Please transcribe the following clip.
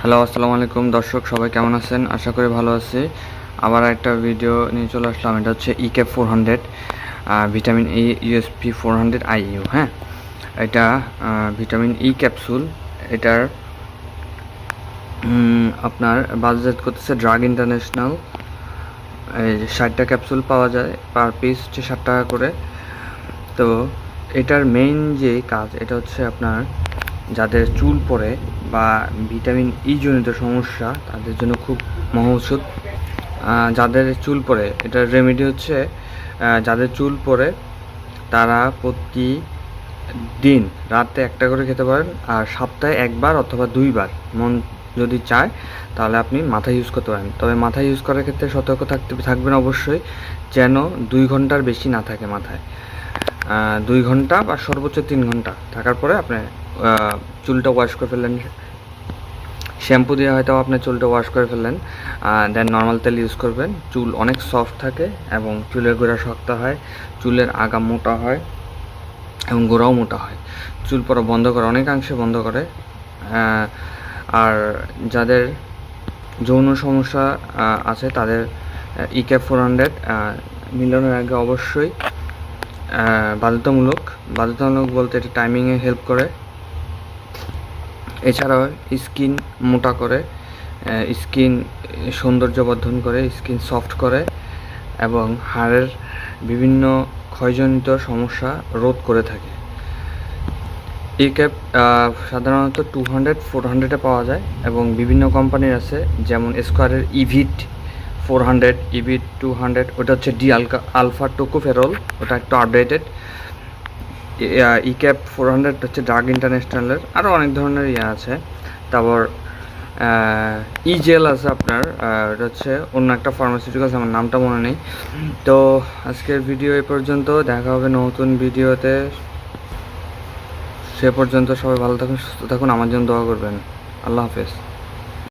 Hello, আসসালামু আলাইকুম। দর্শক, সবাই কেমন আছেন? আশা করি ভালো আছি। আবার একটা ভিডিও নিয়ে চলে আসলাম। এটা হচ্ছে E cap four hundred vitamin E USP four hundred IU হ্যাঁ? এটা ভিটামিন ই ক্যাপসুল এটার আপনার বাজেট করতেছে ড্রাগ ইন্টারন্যাশনাল এই ষাটটা ক্যাপসুল পাওয়া যায় পার পিস হচ্ছে ষাট টাকা করে। তো এটার মেইন যে কাজ, এটা হচ্ছে আপনার যাদের চুল পড়ে বা ভিটামিন ই জনিত সমস্যা, তাদের জন্য খুব মহৌষধ যাদের চুল পড়ে, এটার রেমেডি হচ্ছে যাদের চুল পড়ে, তারা প্রতি দিন রাতে একটা করে খেতে পারেন, আর সপ্তাহে একবার অথবা দুইবার। মন যদি চায়, তাহলে আপনি মাথা ইউজ করতে পারেন। তবে মাথা ইউজ করার ক্ষেত্রে সতর্ক থাকতে, থাকবেন অবশ্যই, যেন দুই ঘণ্টার বেশি না থাকে মাথায়। দুই ঘণ্টা বা সর্বোচ্চ তিন ঘণ্টা থাকার পরে আপনি চুলটা ওয়াশ করে ফেললেন। শ্যাম্পু দিয়ে হয়তো আপনার চুলটা ওয়াশ করে ফেললেন। দেন নর্মাল তেল ইউজ করবেন। চুল অনেক সফট থাকে এবং চুলের গোড়া শক্ত হয়। চুলের আগা মোটা হয় এবং গোড়াও মোটা হয়। চুল পড়া বন্ধ করে, অনেকাংশে বন্ধ করে। আর যাদের যৌন সমস্যা আছে তাদের ইক্যাপ ফোর হান্ড্রেড মিলনের আগে অবশ্যই বাধ্যতামূলক। বাধ্যতামূলক বলতে এটা টাইমিংয়ে হেল্প করে। এছাড়াও স্কিন মোটা করে স্কিন সৌন্দর্যবর্ধন করে, স্কিন সফট করে এবং হাড়ের বিভিন্ন ক্ষয়জনিত সমস্যা রোধ করে থাকে। এই ক্যাপ সাধারণত টু হান্ড্রেড, ফোর হান্ড্রেডে পাওয়া যায় এবং বিভিন্ন কোম্পানির আছে, যেমন স্কোয়ারের Evit four hundred, Evit two hundred, ওটা হচ্ছে ডি আলকা, আলফা টোকোফেরল, ওটা একটু updated E cap four hundred হচ্ছে ড্রাগ ইন্টারন্যাশনালের আরও অনেক ধরনের ইয়ে আছে। তারপর ই জেল আছে আপনার এটা হচ্ছে অন্য একটা ফার্মাসিউটিক্যালস আমার নামটা মনে নেই। তো আজকের ভিডিও এ পর্যন্ত, দেখা হবে নতুন ভিডিওতে সে পর্যন্ত সবাই ভালো থাকুন, সুস্থ থাকুন, আমার জন্য দোয়া করবেন। আল্লাহ হাফেজ।